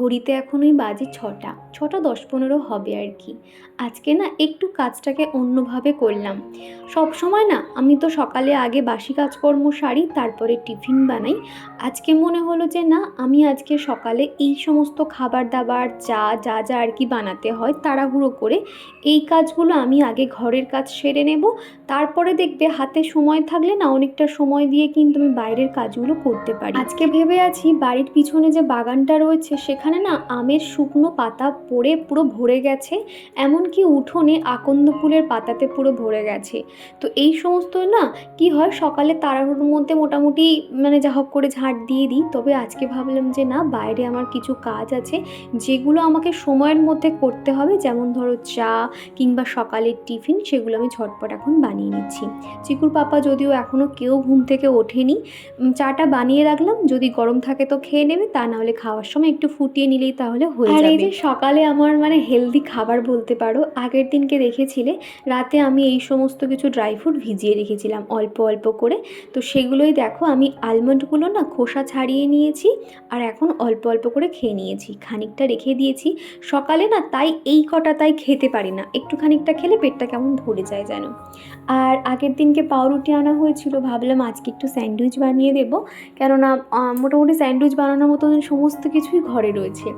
ঘড়িতে এখন ওই বাজে ছটা ছটা দশ পনেরো হবে আর কি। আজকে না একটু কাজটাকে অন্যভাবে করলাম। সব সময় না আমি তো সকালে আগে বাসি কাজকর্ম সারি, তারপরে টিফিন বানাই। আজকে মনে হলো যে না আমি আজকে সকালে এই সমস্ত খাবার দাবার চা, যা যা আর কি বানাতে হয় তাড়াহুড়ো করে, এই কাজগুলো আমি আগে ঘরের কাজ সেরে নেব। তারপরে দেখবে হাতে সময় থাকলে না অনেকটা সময় দিয়ে কিন্তু আমি বাইরের কাজগুলো করতে পারি। আজকে ভেবে আছি বাড়ির পিছনে যে বাগানটা রয়েছে সেখানে না আমের শুকনো পাতা পড়ে পুরো ভরে গেছে, এমনকি উঠোনে আকন্দ ফুলের পাতাতে পুরো ভরে গেছে। তো এই সমস্ত না কি হয়, সকালে তাড়াহুড়োর মধ্যে মোটামুটি মানে যা হোক করে ঝাঁট দিয়ে দিই। তবে আজকে ভাবলাম যে না, বাইরে আমার কিছু কাজ আছে, যেগুলো আমাকে সময়ের মধ্যে করতে হবে। যেমন ধরো চা কিংবা সকালের টিফিন, সেগুলো আমি ঝটপট এখন বানিয়ে নিচ্ছি। চিকুর পাপা যদিও এখনও কেউ ঘুম থেকে ওঠেনি চাটা বানিয়ে রাখলাম। যদি গরম থাকে তো খেয়ে নেবে, তা না হলে খাওয়ার সময় একটু ফুটিয়ে নিলেই তাহলে হয়ে যাবে আর এই যে সকালে আমার মানে হেলদি খাবার বলতে পারো আগের দিনকে দেখেছিলে রাতে আমি এই সমস্ত কিছু ড্রাই ফ্রুট ভিজিয়ে রেখেছিলাম অল্প অল্প করে। তো সেগুলোই দেখো আমি আলমন্ডগুলো না খোসা ছাড়িয়ে নিয়েছি আর এখন অল্প অল্প করে খেয়ে নিয়েছি খানিকটা রেখে দিয়েছি। সকালে না তাই এই কটা তাই খেতে পারি না একটু খানিকটা খেলে পেটটা কেমন ভরে যায় যেন। আর আগের দিনকে পাউরুটি আনা হয়েছিল ভাবলাম আজকে একটু স্যান্ডউইচ বানিয়ে দেবো। কেননা মোটামুটি স্যান্ডউইচ বানানোর মতন সমস্ত কিছুই ঘরে রয়েছে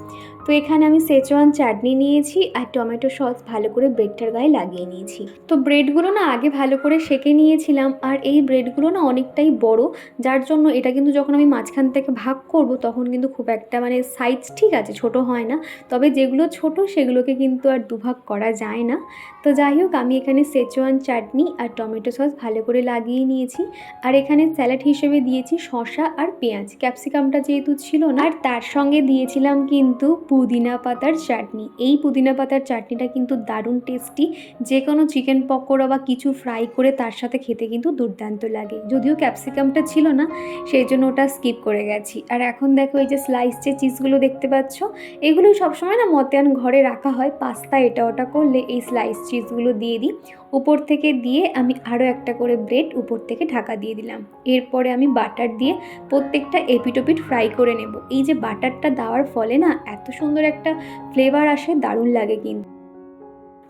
তো এখানে আমি সেচওয়ান চাটনি নিয়েছি আর টমেটো সস ভালো করে ব্রেডটার গায়ে লাগিয়ে নিয়েছি। তো ব্রেডগুলো না আগে ভালো করে সেকে নিয়েছিলাম আর এই ব্রেডগুলো না অনেকটাই বড়, যার জন্য এটা কিন্তু যখন আমি মাঝখান থেকে ভাগ করব তখন কিন্তু খুব একটা মানে সাইজ ঠিক আছে, ছোট হয় না। তবে যেগুলো ছোট সেগুলোকে কিন্তু আর দুভাগ করা যায় না। তো যাই হোক, আমি এখানে সেচওয়ান চাটনি আর টমেটো সস ভালো করে লাগিয়ে নিয়েছি। আর এখানে স্যালাড হিসেবে দিয়েছি শসা আর পেঁয়াজ। ক্যাপসিকামটা যেহেতু ছিল না, আর তার সঙ্গে দিয়েছিলাম কিন্তু পুদিনা পাতার চাটনি। এই পুদিনা পাতার চাটনিটা কিন্তু দারুণ টেস্টি যে কোনো চিকেন পকোড়া বা কিছু ফ্রাই করে তার সাথে খেতে কিন্তু দুর্দান্ত লাগে। যদিও ক্যাপসিকামটা ছিল না, সেই জন্য ওটা স্কিপ করে গেছি। আর এখন দেখো এই যে স্লাইস যে চিজগুলো দেখতে পাচ্ছ এগুলো সবসময় না মতিয়ান ঘরে রাখা হয়। পাস্তা এটা ওটা করলে এই স্লাইস চিজগুলো দিয়ে দিই। উপর থেকে দিয়ে আমি আরও একটা করে ব্রেড উপর থেকে ঢাকা দিয়ে দিলাম। এরপরে আমি বাটার দিয়ে প্রত্যেকটা এপিটোপিট ফ্রাই করে নেব। এই যে বাটারটা দেওয়ার ফলে না এত সুন্দর একটা ফ্লেভার আসে, দারুণ লাগে কিন্তু।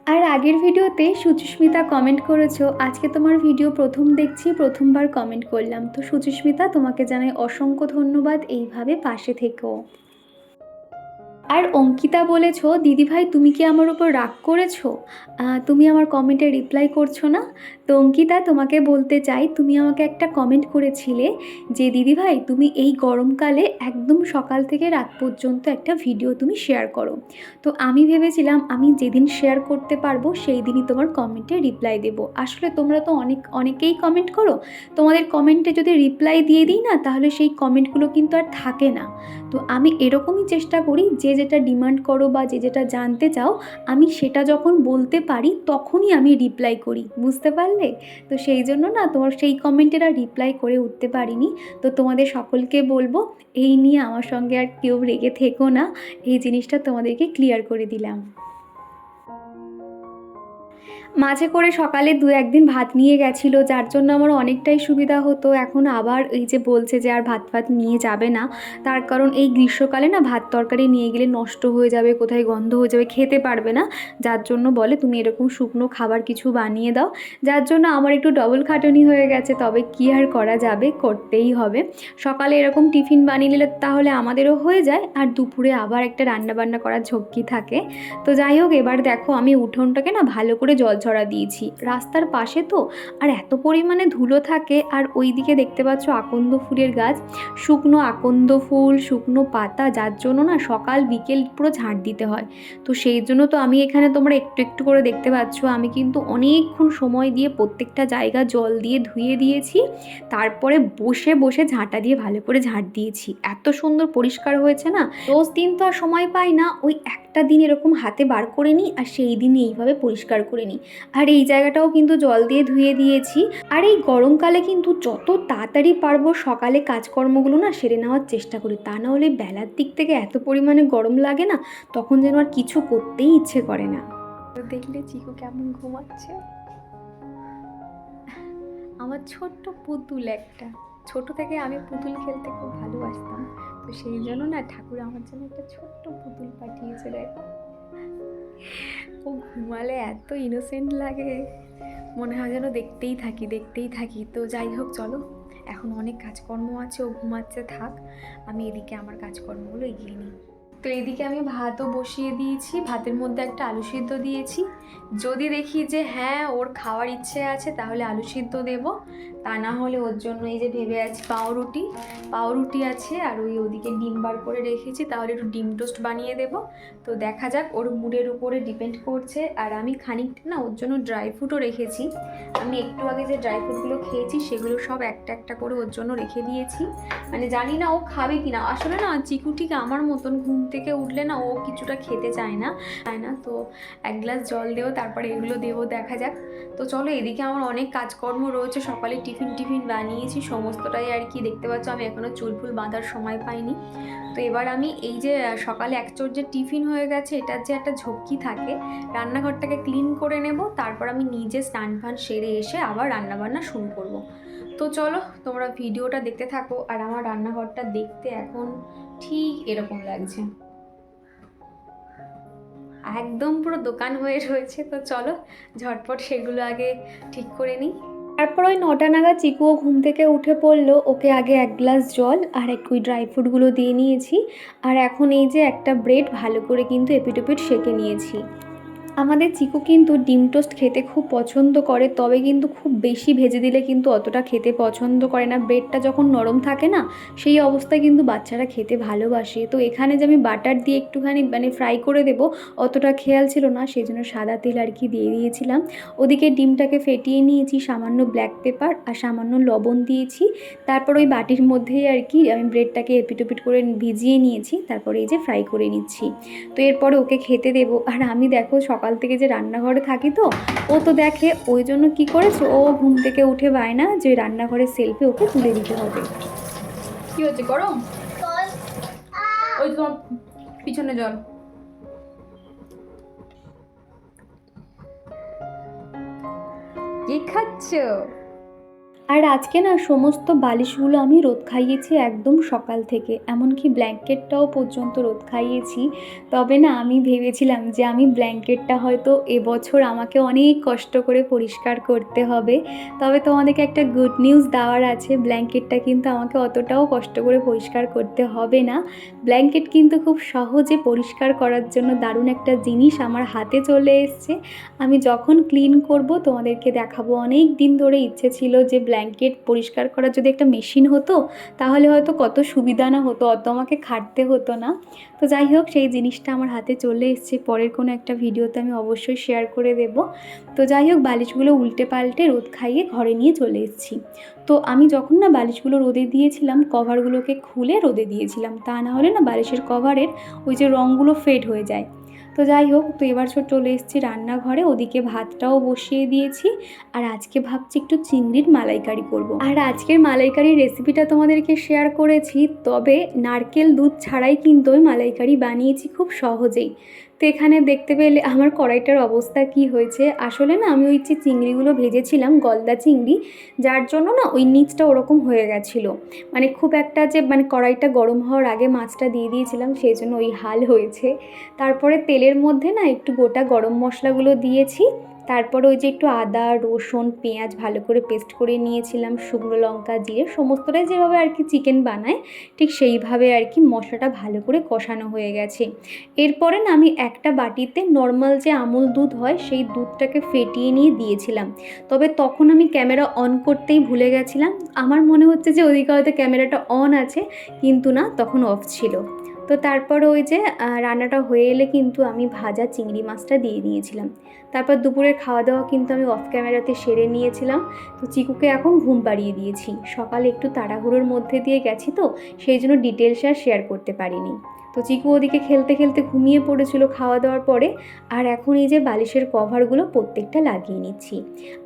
আর আগের ভিডিওতে সুচিস্মিতা কমেন্ট করেছ, আজকে তোমার ভিডিও প্রথম দেখছি, প্রথমবার কমেন্ট করলাম। তো সুচিস্মিতা, তোমাকে জানাই অসংখ্য ধন্যবাদ, এইভাবে পাশে থেকো। আর অঙ্কিতা বলেছ, দিদিভাই, তুমি কি আমার উপর রাগ করেছ? তুমি আমার কমেন্টে রিপ্লাই করছ না? তো অঙ্কিতা তোমাকে বলতে চাই, তুমি আমাকে একটা কমেন্ট করেছিলে যে, দিদিভাই, তুমি এই গরমকালে একদম সকাল থেকে রাত পর্যন্ত একটা ভিডিও তুমি শেয়ার করো। তো আমি ভেবেছিলাম, আমি যেদিন শেয়ার করতে পারব, সেই দিনই তোমার কমেন্টে রিপ্লাই দেব। আসলে তোমরা তো অনেক, অনেকেই কমেন্ট করো। তোমাদের কমেন্টে যদি রিপ্লাই দিয়ে দিই না, তাহলে সেই কমেন্টগুলো কিন্তু আর থাকে না। তো আমি এরকমই চেষ্টা করি যে যেটা ডিমান্ড করো বা যে যেটা জানতে চাও, আমি সেটা যখন বলতে পারি, তখনই আমি রিপ্লাই করি। বুঝতে পারলে? তো সেই জন্য না, তোমার সেই কমেন্টের আর রিপ্লাই করে উঠতে পারিনি। তো তোমাদের সকলকে বলব, এই নিয়ে আমার সঙ্গে আর কেউ রেগে থেকো না। এই জিনিসটা তোমাদেরকে ক্লিয়ার করে দিলাম। মাঝে করে সকালে দু একদিন ভাত নিয়ে গেছিল, যার জন্য আমার অনেকটাই সুবিধা হতো। এখন আবার এই যে বলছে যে আর ভাত ভাত নিয়ে যাবে না, তার কারণ এই গ্রীষ্মকালে না ভাত তরকারি নিয়ে গেলে নষ্ট হয়ে যাবে, কোথায় গন্ধ হয়ে যাবে, খেতে পারবে না। যার জন্য বলে, তুমি এরকম শুকনো খাবার কিছু বানিয়ে দাও। যার জন্য আমার একটু ডবল খাটনি হয়ে গেছে, তবে কি আর করা যাবে, করতেই হবে। সকালে এরকম টিফিন বানিয়ে নিলে তাহলে আমাদেরও হয়ে যায়, আর দুপুরে আবার একটা রান্না বান্না করার ঝক্কি থাকে। তো যাই হোক, এবার দেখো আমি উঠোনটাকে না ভালো করে জল ঝরা দিয়েছি। রাস্তার পাশে তো? আর এত পরিমাণে ধুলো থাকে। আর ওই দিকে দেখতে পাচ্ছ আকন্দ ফুলের গাছ। শুকনো আকন্দ ফুল, শুকনো পাতা, যার জন্য না সকাল, বিকেল পুরো ঝাঁট দিতে হয়। তো সেই জন্য তো আমি এখানে তোমরা একটু একটু করে দেখতে পাচ্ছ। আমি কিন্তু অনেকক্ষণ সময় দিয়ে প্রত্যেকটা জায়গা জল দিয়ে ধুয়ে দিয়েছি। তারপরে বসে বসে ঝাঁটা দিয়ে ভালো করে ঝাঁট দিয়েছি। এত সুন্দর পরিষ্কার হয়েছে না? রোজ দিন তো আর সময় পাই না। ওই একটা দিন এরকম হাতে বার করে নিই আর সেই দিন এইভাবে পরিষ্কার করে নিই। আর এই জায়গাটাও কিন্তু জল দিয়ে ধুয়ে দিয়েছি। আর এই গরমকালে কিন্তু যত তাড়াতাড়ি পারব সকালে কাজকর্মগুলো না সেরে নেওয়ার চেষ্টা করি। তা না হলে বেলার দিক থেকে এত পরিমাণে গরম লাগে না, তখন যেন আর কিছু করতেই ইচ্ছে করে না। দেখলে চিকু কেমন ঘুমাচ্ছে? আমার ছোট্ট পুতুল একটা। ছোট থেকে আমি পুতুল খেলতে খুব ভালোবাসতাম। তো সেই জন্য না ঠাকুর আমার জন্য একটা ছোট্ট পুতুল পাঠিয়েছে, দেখো। ও ঘুমালে এত ইনোসেন্ট লাগে। মনে হয় যেন দেখতেই থাকি দেখতেই থাকি। তো যাই হোক, চলো। এখন অনেক কাজকর্ম আছে, ও ঘুমাচ্ছে, থাক। আমি এদিকে আমার কাজকর্মগুলো এগিয়ে নিই। তো এদিকে আমি ভাতও বসিয়ে দিয়েছি, ভাতের মধ্যে একটা আলু সিদ্ধ দিয়েছি। যদি দেখি যে হ্যাঁ ওর খাওয়ার ইচ্ছে আছে তাহলে আলু সিদ্ধ দেবো। তা না হলে ওর জন্য এই যে ভেবে আছি পাউরুটি পাউরুটি আছে আর ওই ওদিকে ডিম বার করে রেখেছি, তাহলে একটু ডিম টোস্ট বানিয়ে দেবো। তো দেখা যাক, ওর মুডের উপরে ডিপেন্ড করছে। আর আমি খানিকটা না ওর জন্য ড্রাই ফ্রুটও রেখেছি। আমি একটু আগে যে ড্রাই ফ্রুটগুলো খেয়েছি সেগুলো সব একটা একটা করে ওর জন্য রেখে দিয়েছি। মানে জানি না ও খাবে কি না আসলে না চিকু ঠিক আমার মতন ঘুম থেকে উঠলে না ও কিছুটা খেতে চায় না চায় না। তো এক গ্লাস জল দেবো তারপরে এগুলো দেবো, দেখা যাক। তো চলো, এদিকে আমার অনেক কাজকর্ম রয়েছে, সকালে টিফিন টিফিন বানিয়েছি, সমস্তটাই আর কি। দেখতে পাচ্ছ, আমি এখনও চুল ফুল বাঁধার সময় পাইনি। তো এবার আমি এই যে সকালে এক চোর যে টিফিন হয়ে গেছে, এটার যে একটা ঝক্কি থাকে, রান্নাঘরটাকে ক্লিন করে নেব, তারপর আমি নিজে স্নান ফান সেরে এসে আবার রান্নাবান্না শুরু করব। তো চলো, তোমরা ভিডিওটা দেখতে থাকো, আর আমার রান্নাঘরটা দেখতে এখন ঠিক এরকম লাগছে। একদম পুরো দোকান হয়ে রয়েছে। তো চলো, ঝটপট সেগুলো আগে ঠিক করে নিই। তারপর ওই নটা নাগাদ চিকুও ঘুম থেকে উঠে পড়ল। ওকে আগে এক গ্লাস জল আর একটু ড্রাই ফ্রুটগুলো দিয়ে নিয়েছি। আর এখন এই যে একটা ব্রেড ভালো করে কিন্তু এপিটোপিট সেঁকে নিয়েছি। আমাদের চিকু কিন্তু ডিম টোস্ট খেতে খুব পছন্দ করে, তবে কিন্তু খুব বেশি ভেজে দিলে কিন্তু অতটা খেতে পছন্দ করে না। ব্রেডটা যখন নরম থাকে না, সেই অবস্থায় কিন্তু বাচ্চারা খেতে ভালোবাসে। তো এখানে যে আমি বাটার দিয়ে একটুখানি মানে ফ্রাই করে দেব, অতটা খেয়াল ছিল না সেই জন্য সাদা তেল আর কি দিয়ে দিয়েছিলাম। ওদিকে ডিমটাকে ফেটিয়ে নিয়েছি, সামান্য ব্ল্যাক পেপার আর সামান্য লবণ দিয়েছি। তারপর ওই বাটির মধ্যেই আর কি আমি ব্রেডটাকে এপিটোপিট করে ভিজিয়ে নিয়েছি, তারপরে এই যে ফ্রাই করে নিচ্ছি। তো এরপরে ওকে খেতে দেবো। আর আমি দেখো থেকে যে রান্নাঘরে থাকি তো ও তো দেখে ওই জন্য কি করেছে ও ঘুম থেকে উঠে পায় না যে রান্নাঘরের সেলফে ওকে তুলে দিতে হবে। কি হচ্ছে গরম ওই তোমার পিছনে জল। কি খাচ্ছ? আর আজকে না সমস্ত বালিশগুলো আমি রোদ খাইয়েছি একদম সকাল থেকে, এমনকি ব্ল্যাঙ্কেটটাও পর্যন্ত রোদ খাইয়েছি। তবে না আমি ভেবেছিলাম যে আমি ব্ল্যাঙ্কেটটা হয়তো এবছর আমাকে অনেক কষ্ট করে পরিষ্কার করতে হবে। তবে তোমাদেরকে একটা গুড নিউজ দেওয়ার আছে, ব্ল্যাঙ্কেটটা কিন্তু আমাকে অতটাও কষ্ট করে পরিষ্কার করতে হবে না। ব্ল্যাঙ্কেট কিন্তু খুব সহজে পরিষ্কার করার জন্য দারুণ একটা জিনিস আমার হাতে চলে এসছে। আমি যখন ক্লিন করব তোমাদেরকে দেখাবো, অনেক দিন ধরে ইচ্ছে ছিল যে ব্ল্যাঙ্কেট পরিষ্কার করার যদি একটা মেশিন হতো, তাহলে হয়তো কত সুবিধা না হতো, অত আমাকে খাটতে হতো না। তো যাই হোক, সেই জিনিসটা আমার হাতে চলে এসছে। পরের কোনো একটা ভিডিওতে আমি অবশ্যই শেয়ার করে দেব। তো যাই হোক, বালিশগুলো উল্টে পাল্টে রোদ খাইয়ে ঘরে নিয়ে চলে এসেছি। তো আমি যখন না বালিশগুলো রোদে দিয়েছিলাম কভারগুলোকে খুলে রোদে দিয়েছিলাম, তা না হলে না বালিশের কভারের ওই যে রঙগুলো ফেড হয়ে যায়। তো যাই হোক, তো এবার ছোট চলে এসেছি রান্নাঘরে। ওদিকে ভাতটাও বসিয়ে দিয়েছি। আর আজকে ভাবছি একটু চিংড়ির মালাইকারি করব। আর আজকের মালাইকারির রেসিপিটা তোমাদেরকে শেয়ার করেছি, তবে নারকেল দুধ ছাড়াই কিন্তু ওই মালাইকারি বানিয়েছি খুব সহজেই। তো এখানে দেখতে পেলে আমার কড়াইটার অবস্থা কি হয়েছে? আসলে না, আমি ওই যে চিংড়িগুলো ভেজেছিলাম, গলদা চিংড়ি, যার জন্য না ওই নিচটা ওরকম হয়ে গেছিল। মানে খুব একটা যে মানে কড়াইটা গরম হওয়ার আগে মাছটা দিয়ে দিয়েছিলাম, সেই জন্য ওই হাল হয়েছে। তারপরে তেলের মধ্যে না একটু গোটা গরম মশলাগুলো দিয়েছি। তারপর ওই যে একটু আদা, রসুন, পেঁয়াজ ভালো করে পেস্ট করে নিয়েছিলাম, শুকনো লঙ্কা জিরে সমস্তটাই যেভাবে আর কি চিকেন বানায়, ঠিক সেইভাবে আর কি মশলাটা ভালো করে কষানো হয়ে গেছে। এরপরে না আমি একটা বাটিতে নর্মাল যে আমুল দুধ হয়, সেই দুধটাকে ফেটিয়ে নিয়ে দিয়েছিলাম। তবে তখন আমি ক্যামেরা অন করতেই ভুলে গেছিলাম। আমার মনে হচ্ছে যে ওদিকে হয়তো ক্যামেরাটা অন আছে, কিন্তু না, তখন অফ ছিল। তো তারপর ওই যে রান্নাটা হয়ে এলে কিন্তু আমি ভাজা চিংড়ি মাছটা দিয়ে দিয়েছিলাম। তারপর দুপুরের খাওয়া দাওয়া কিন্তু আমি অফ ক্যামেরাতে সেরে নিয়েছিলাম। তো চিকুকে এখন ঘুম পাড়িয়ে দিয়েছি। সকালে একটু তাড়াহুড়োর মধ্যে দিয়ে গেছি তো, সেই জন্য ডিটেলস আর শেয়ার করতে পারিনি। তো চিকু ওদিকে খেলতে খেলতে ঘুমিয়ে পড়েছিল খাওয়া দাওয়ার পরে। আর এখন এই যে বালিশের কভারগুলো প্রত্যেকটা লাগিয়ে নিচ্ছি।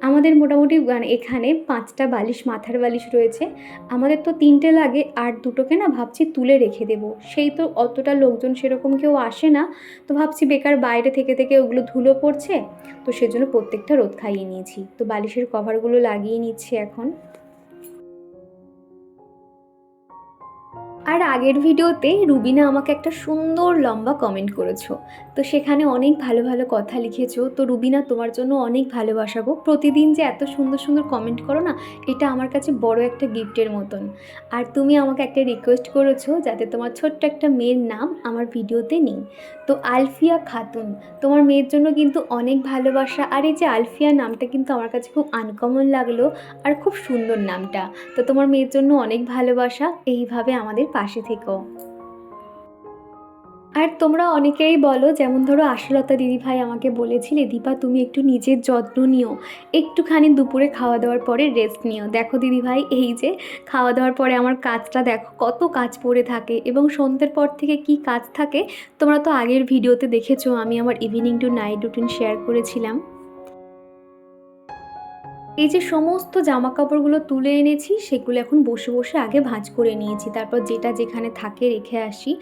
আমাদের মোটামুটি মানে এখানে পাঁচটা বালিশ, মাথার বালিশ রয়েছে। আমাদের তো তিনটে লাগে, আর দুটোকে না ভাবছি তুলে রেখে দেবো। সেই তো অতটা লোকজন সেরকম কেউ আসে না। তো ভাবছি বেকার বাইরে থেকে থেকে ওগুলো ধুলো পড়ছে। তো সেজন্য প্রত্যেকটা রোদ খাইয়ে নিয়েছি। তো বালিশের কভারগুলো লাগিয়ে নিচ্ছি এখন। আর আগের ভিডিওতে রুবিনা আমাকে একটা সুন্দর লম্বা কমেন্ট করেছ। তো সেখানে অনেক ভালো ভালো কথা লিখেছো। তো রুবিনা, তোমার জন্য অনেক ভালোবাসা গো প্রতিদিন যে এত সুন্দর সুন্দর কমেন্ট করো না, এটা আমার কাছে বড় একটা গিফটের মতন। আর তুমি আমাকে একটা রিকোয়েস্ট করেছ যাতে তোমার ছোট্ট একটা মেয়ের নাম আমার ভিডিওতে নেই। তো আলফিয়া খাতুন, তোমার মেয়ের জন্য কিন্তু অনেক ভালোবাসা। আর এই যে আলফিয়া নামটা কিন্তু আমার কাছে খুব আনকমন লাগল। আর খুব সুন্দর নামটা। তো তোমার মেয়ের জন্য অনেক ভালোবাসা। এইভাবে আমাদের পাশে থেকো। আর তোমরা অনেকেই বলো, যেমন ধরো আশালতা দিদিভাই আমাকে বলেছিলে, দীপা, তুমি একটু নিজের যত্ন নিও। একটুখানি দুপুরে খাওয়া দাওয়ার পরে রেস্ট নিও। দেখো দিদিভাই এই যে খাওয়া দাওয়ার পরে আমার কাজটা দেখো, কত কাজ পড়ে থাকে এবং সন্ধ্যের পর থেকে কি কাজ থাকে, তোমরা তো আগের ভিডিওতে দেখেছ, আমি আমার evening two night routine share করেছিলাম। এই যে সমস্ত জামা কাপড়গুলো তুলে এনেছি, সেগুলো এখন বসে বসে আগে ভাঁজ করে নিয়েছি। তারপর যেটা যেখানে থাকে রেখে আসি।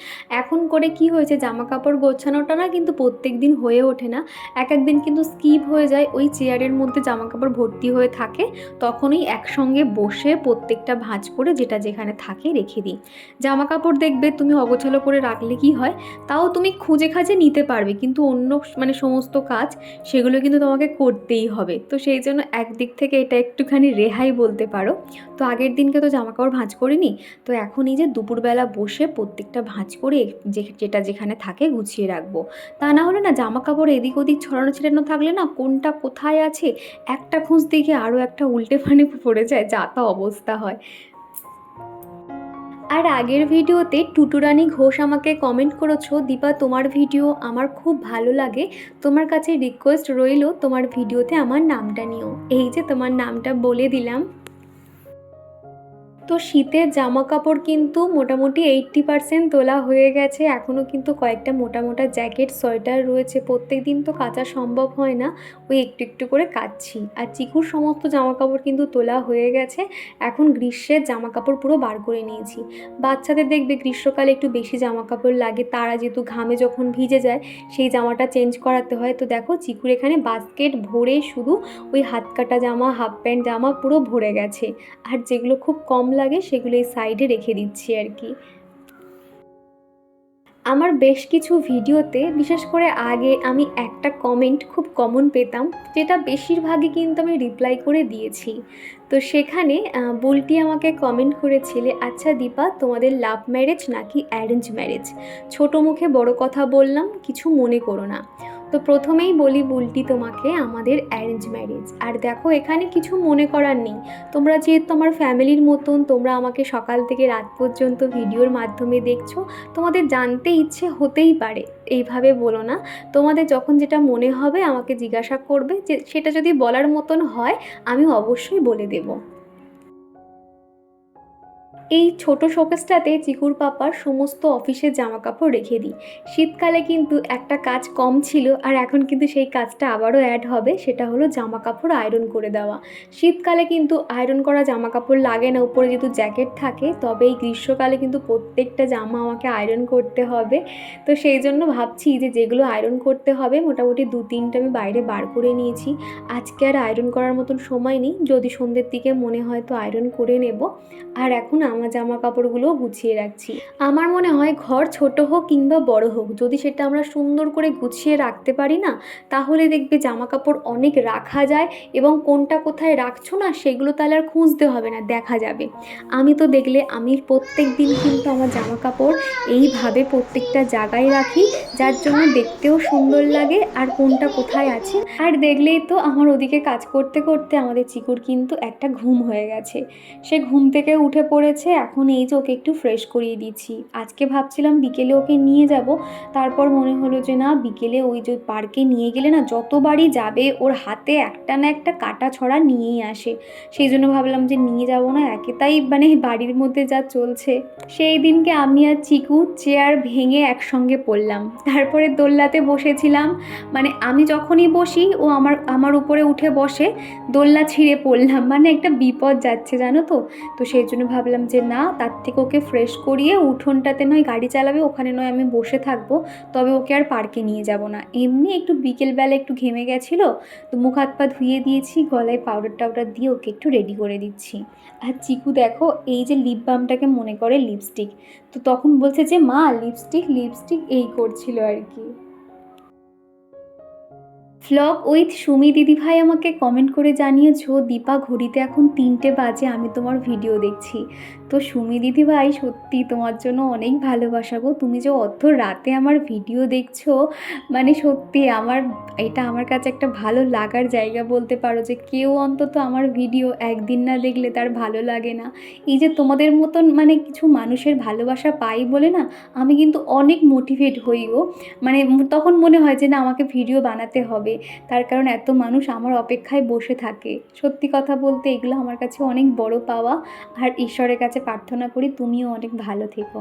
এখন করে কি হয়েছে জামা কাপড় গোছানোটা না কিন্তু প্রত্যেক দিন হয়ে ওঠে না। এক একদিন কিন্তু স্কিপ হয়ে যায়, ওই চেয়ারের মধ্যে জামা কাপড় ভর্তি হয়ে থাকে। তখনই একসঙ্গে বসে প্রত্যেকটা ভাঁজ করে যেটা যেখানে থাকে রেখে দিই। জামা কাপড় দেখবে, তুমি অগোছালো করে রাখলে কি হয়? তাও তুমি খুঁজে খাজে নিতে পারবে, কিন্তু অন্য মানে সমস্ত কাজ সেগুলো কিন্তু তোমাকে করতেই হবে। তো সেই জন্য একদিক থেকে এটা একটুখানি রেহাই বলতে পারো। তো আগের দিনকে তো জামাকাপড় ভাঁজ করিনি। তো এখন এই যে দুপুরবেলা বসে প্রত্যেকটা ভাঁজ করে যে যেটা যেখানে থাকে গুছিয়ে রাখব। তা না হলে না জামাকাপড় এদিক ওদিক ছড়ানো ছিটানো থাকলে না কোনটা কোথায় আছে একটা খুঁজতে দেখে আরও একটা উল্টে ফানে পড়ে যায়, যা তা অবস্থা হয়। আর আগের ভিডিওতে টুটুরানি ঘোষ আমাকে কমেন্ট করেছ, দীপা তোমার ভিডিও আমার খুব ভালো লাগে। তোমার কাছে রিকোয়েস্ট রইল, তোমার ভিডিওতে আমার নামটা নিও। এই যে তোমার নামটা বলে দিলাম। তো শীতের জামা কাপড় কিন্তু মোটামুটি এইট্টি পারসেন্ট তোলা হয়ে গেছে। এখনও কিন্তু কয়েকটা মোটা মোটা জ্যাকেট সোয়েটার রয়েছে। প্রত্যেক দিন তো কাচা সম্ভব হয় না। ওই একটু একটু করে কাচ্ছি। আর চিকুর সমস্ত জামা কাপড় কিন্তু তোলা হয়ে গেছে। এখন গ্রীষ্মের জামা কাপড় পুরো বার করে নিয়েছি। বাচ্চাদের দেখবে গ্রীষ্মকালে একটু বেশি জামা কাপড় লাগে। তারা যেহেতু ঘামে যখন ভিজে যায়, সেই জামাটা চেঞ্জ করাতে হয়। তো দেখো চিকুর এখানে বাস্কেট ভরে শুধু ওই হাত কাটা জামা হাফ প্যান্ট জামা পুরো ভরে গেছে। আর যেগুলো খুব কম লাগে সেগুলো এই সাইডে রেখে দিচ্ছি আর কি। আমার বেশ কিছু ভিডিওতে, বিশেষ করে আগে আমি একটা কমেন্ট খুব কমন পেতাম, যেটা বেশিরভাগই কিন্তু আমি রিপ্লাই করে দিয়েছি। তো সেখানে বুলটি আমাকে কমেন্ট করেছিলে আচ্ছা দীপা, তোমাদের লাভ ম্যারেজ নাকি অ্যারেঞ্জ ম্যারেজ ছোট মুখে বড় কথা বললাম, কিছু মনে করো না। তো প্রথমেই বলি বুলটি তোমাকে, আমাদের অ্যারেঞ্জ ম্যারেজ আর দেখো, এখানে কিছু মনে করার নেই। তোমরা যেহেতু আমার ফ্যামিলির মতন, তোমরা আমাকে সকাল থেকে রাত পর্যন্ত ভিডিওর মাধ্যমে দেখছ, তোমাদের জানতে ইচ্ছে হতেই পারে, এইভাবে বলো না। তোমাদের যখন যেটা মনে হবে, আমাকে জিজ্ঞাসা করবে যে, সেটা যদি বলার মতন হয়, আমি অবশ্যই বলে দেবো। এই ছোট শোকেসটাতে চিকুর পাপার সমস্ত অফিসের জামা কাপড় রেখে দিই। শীতকালে কিন্তু একটা কাজ কম ছিল আর এখন কিন্তু সেই কাজটা আবারও অ্যাড হবে, সেটা হলো জামা কাপড় আয়রন করে দেওয়া। শীতকালে কিন্তু আয়রন করা জামা কাপড় লাগে না, উপরে যেহেতু জ্যাকেট থাকে, তবে এই গ্রীষ্মকালে কিন্তু প্রত্যেকটা জামা আমাকে আয়রন করতে হবে। তো সেই জন্য ভাবছি যে যেগুলো আয়রন করতে হবে, মোটামুটি দু তিনটা আমি বাইরে বার করে নিয়েছি। আজকে আর আয়রন করার মতন সময় নেই, যদি সন্ধ্যের দিকে মনে হয় তো আয়রন করে নেব। আর এখন আমার জামা কাপড়গুলো গুছিয়ে রাখছি। আমার মনে হয় ঘর ছোট হোক কিংবা বড় হোক, যদি সেটা আমরা সুন্দর করে গুছিয়ে রাখতে পারি না, তাহলে দেখবে জামা কাপড় অনেক রাখা যায় এবং কোনটা কোথায় রাখছো না সেগুলো তাহলে আর খুঁজতে হবে না, দেখা যাবে। আমি তো দেখলে আমি প্রত্যেক দিন কিন্তু আমার জামা কাপড় এইভাবে প্রত্যেকটা জায়গায় রাখি, যার জন্য দেখতেও সুন্দর লাগে আর কোনটা কোথায় আছে। আর দেখলেই তো আমার ওদিকে কাজ করতে করতে আমাদের চিকুর কিন্তু একটা ঘুম হয়ে গেছে। সে ঘুম থেকে উঠে পড়েছে এসেছে এখন এই যে ওকে একটু ফ্রেশ করিয়ে দিচ্ছি। আজকে ভাবছিলাম বিকেলে ওকে নিয়ে যাব, তারপর মনে হলো যে না, বিকেলে ওই যে পার্কে নিয়ে গেলে না যতবারই যাবে ওর হাতে একটা না একটা কাটা ছড়া নিয়েই আসে। সেই জন্য ভাবলাম যে নিয়ে যাব না, একে তাই মানে বাড়ির মধ্যে যা চলছে। সেই দিনকে আমি আর চিকু চেয়ার ভেঙে একসঙ্গে পড়লাম। তারপরে দোল্লাতে বসেছিলাম। মানে আমি যখনই বসি, ও আমার আমার উপরে উঠে বসে দোলনা ছিঁড়ে পড়লাম। মানে একটা বিপদ যাচ্ছে, জানো তো? তো সেই জন্য ভাবলাম যে না, তার থেকে ওকে ফ্রেশ করিয়ে উঠোনটাতে নয়, গাড়ি চালাবে, ওখানে নয় আমি বসে থাকব, তবে ওকে আর পার্কে নিয়ে যাব না। এমনি একটু বিকেলবেলা একটু ঘেমে গেছিল, তো মুখ হাত পা ধুয়ে দিয়েছি, গলায় পাউডার টাউডার দিয়ে ওকে একটু রেডি করে দিচ্ছি। আর চিকু দেখো, এই যে লিপ বামটাকে মনে করে লিপস্টিক তো তখন বলছে যে, মা লিপস্টিক লিপস্টিক এই করছিল আর কি। ফ্লগ উইথ সুমি দিদিভাই আমাকে কমেন্ট করে জানিয়েছো, দীপা, ঘড়িতে এখন তিনটে বাজে, আমি তোমার ভিডিও দেখছি। তো সুমি দিদিভাই, সত্যি তোমার জন্য অনেক ভালোবাসা গো। তুমি যে অত রাতে আমার ভিডিও দেখছ মানে সত্যি আমার, এটা আমার কাছে একটা ভালো লাগার জায়গা বলতে পারো যে কেউ অন্তত আমার ভিডিও একদিন না দেখলে তার ভালো লাগে না। এই যে তোমাদের মতন মানে কিছু মানুষের ভালোবাসা পাই বলে না, আমি কিন্তু অনেক মোটিভেট হই গো। মানে তখন মনে হয় যে না, আমাকে ভিডিও বানাতে হবে। তার কারণ এত মানুষ আমার অপেক্ষায় বসে থাকে। সত্যি কথা বলতে এগুলো আমার কাছে অনেক বড় পাওয়া। আর ঈশ্বরের কাছে প্রার্থনা করি তুমিও অনেক ভালো থেকো।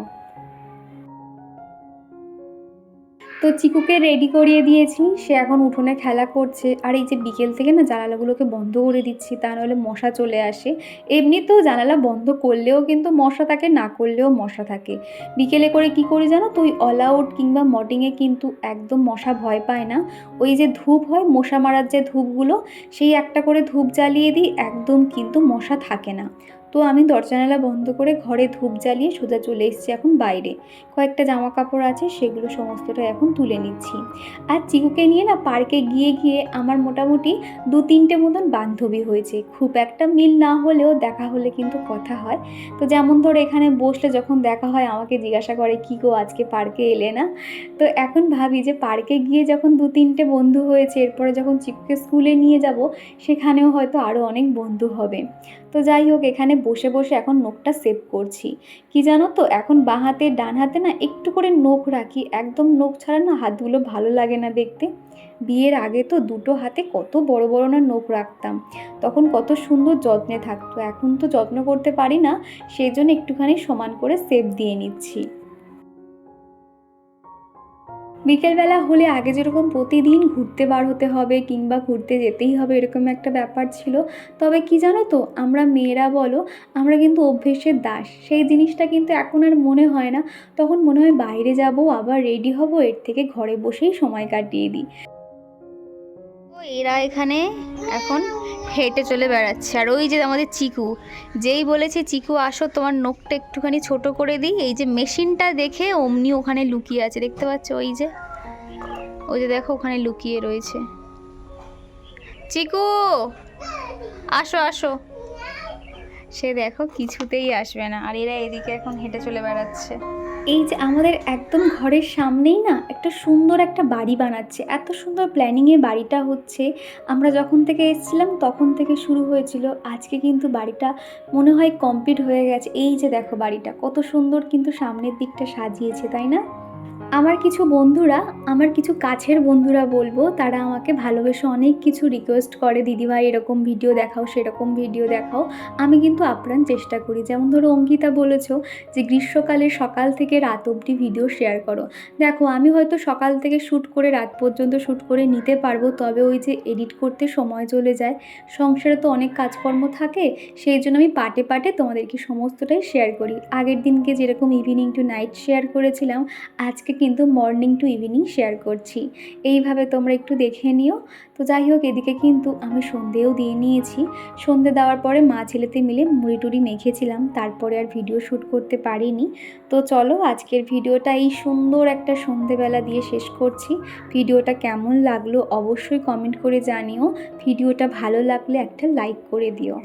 তো চিকুকে রেডি করিয়ে দিয়েছি, সে এখন উঠোনে খেলা করছে, আর এই যে বিকেল থেকে না জানালাগুলোকে বন্ধ করে দিচ্ছি, তা নাহলে মশা চলে আসে। এমনিতেও জানালা বন্ধ করলেও কিন্তু মশা থাকে, না করলেও মশা থাকে। বিকেলে করে কি করি জানো তো, ওই অল আউট কিংবা মর্নিংয়ে কিন্তু একদম মশা ভয় পায় না। ওই যে ধূপ হয়, মশা মারার যে ধূপগুলো, সেই একটা করে ধূপ জ্বালিয়ে দিই, একদম কিন্তু মশা থাকে না। তো আমি দরজা জানালা বন্ধ করে ঘরে ধূপ জ্বালিয়ে সোজা চলে এসেছি এখন বাইরে। কয়েকটা জামা কাপড় আছে, সেগুলো সমস্তটা এখন তুলে নিচ্ছি। আর চিকুকে নিয়ে না পার্কে গিয়ে গিয়ে আমার মোটামুটি দু তিনটে মতন বান্ধবী হয়েছে। খুব একটা মিল না হলেও দেখা হলে কিন্তু কথা হয়। তো যেমন ধর এখানে বসলে যখন দেখা হয়, আমাকে জিজ্ঞাসা করে, কী গো, আজকে পার্কে এলে না? তো এখন ভাবি যে পার্কে গিয়ে যখন দু তিনটে বন্ধু হয়েছে, এরপরে যখন চিকুকে স্কুলে নিয়ে যাব, সেখানেও হয়তো আরও অনেক বন্ধু হবে। তো যাই হোক, এখানে বসে বসে এখন নোখটা সেভ করছি। কি জানো তো, এখন বাঁ হাতে, ডান হাতে না একটু করে নখ রাখি। একদম নখ ছাড়া না হাতগুলো ভালো লাগে না দেখতে। বিয়ের আগে তো দুটো হাতে কত বড় বড় না নখ রাখতাম। তখন কত সুন্দর যত্নে থাকতো। এখন তো যত্ন করতে পারি না, সেই জন্য একটুখানি সমান করে সেভ দিয়ে নিচ্ছি। বিকেলবেলা হলে আগে যেরকম প্রতিদিন ঘুরতে বার হতে হবে কিংবা ঘুরতে যেতেই হবে এরকম একটা ব্যাপার ছিল। তবে কি জানো তো, আমরা মেয়েরা বলো, আমরা কিন্তু অভ্যেসের দাস। সেই জিনিসটা কিন্তু এখন আর মনে হয় না। তখন মনে হয় বাইরে যাব, আবার রেডি হব, এর থেকে ঘরে বসেই সময় কাটিয়ে দিই। এরা এখানে এখন হেঁটে চলে বেড়াচ্ছে। আর ওই যে আমাদের চিকু, যেই বলেছে, চিকু, আসো, তোমার নখটা একটুখানি ছোট করে দিই। এই যে মেশিনটা দেখে অমনি ওখানে লুকিয়ে আছে। দেখতে পাচ্ছ ওই যে? ওই যে দেখো, ওখানে লুকিয়ে রয়েছে। চিকু, আসো আসো। সে দেখো কিছুতেই আসবে না। আর এরা এদিকে এখন হেঁটে চলে বেড়াচ্ছে। এই যে আমাদের একদম ঘরের সামনেই না একটা সুন্দর একটা বাড়ি বানাচ্ছে। এত সুন্দর প্ল্যানিংয়ে বাড়িটা হচ্ছে। আমরা যখন থেকে এসেছিলাম তখন থেকে শুরু হয়েছিল। আজকে কিন্তু বাড়িটা মনে হয় কমপ্লিট হয়ে গেছে। এই যে দেখো বাড়িটা, কত সুন্দর কিন্তু সামনের দিকটা সাজিয়েছে, তাই না? আমার কিছু বন্ধুরা, আমার কিছু কাছের বন্ধুরা বলব, তারা আমাকে ভালোবেসে অনেক কিছু রিকোয়েস্ট করে, দিদিভাই, এরকম ভিডিও দেখাও, সেরকম ভিডিও দেখাও। আমি কিন্তু আপ্রাণ চেষ্টা করি। যেমন ধরো অঙ্কিতা বলেছ যে, গ্রীষ্মকালে সকাল থেকে রাত অবধি ভিডিও শেয়ার করো। দেখো, আমি হয়তো সকাল থেকে শ্যুট করে রাত পর্যন্ত শ্যুট করে নিতে পারব, তবে ওই যে এডিট করতে সময় চলে যায়। সংসারে তো অনেক কাজকর্ম থাকে, সেই জন্য আমি পাটে পাটে তোমাদেরকে সমস্তটাই শেয়ার করি। আগের দিনকে যেরকম ইভিনিং টু নাইট শেয়ার করেছিলাম, আজকে কিন্তু মর্নিং টু ইভিনিং শেয়ার করছি। এইভাবে তোমরা একটু দেখে নিও। তো যাই হোক, এদিকে কিন্তু আমি সন্ধেও দিয়ে নিয়েছি। সন্ধে দেওয়ার পরে মা ছেলেতে মিলে মুড়ি টুড়ি মেখেছিলাম। তারপরে আর ভিডিও শ্যুট করতে পারিনি। তো চলো, আজকের ভিডিওটা এই সুন্দর একটা সন্ধেবেলা দিয়ে শেষ করছি। ভিডিওটা কেমন লাগল অবশ্যই কমেন্ট করে জানিও। ভিডিওটা ভালো লাগলে একটা লাইক করে দিও।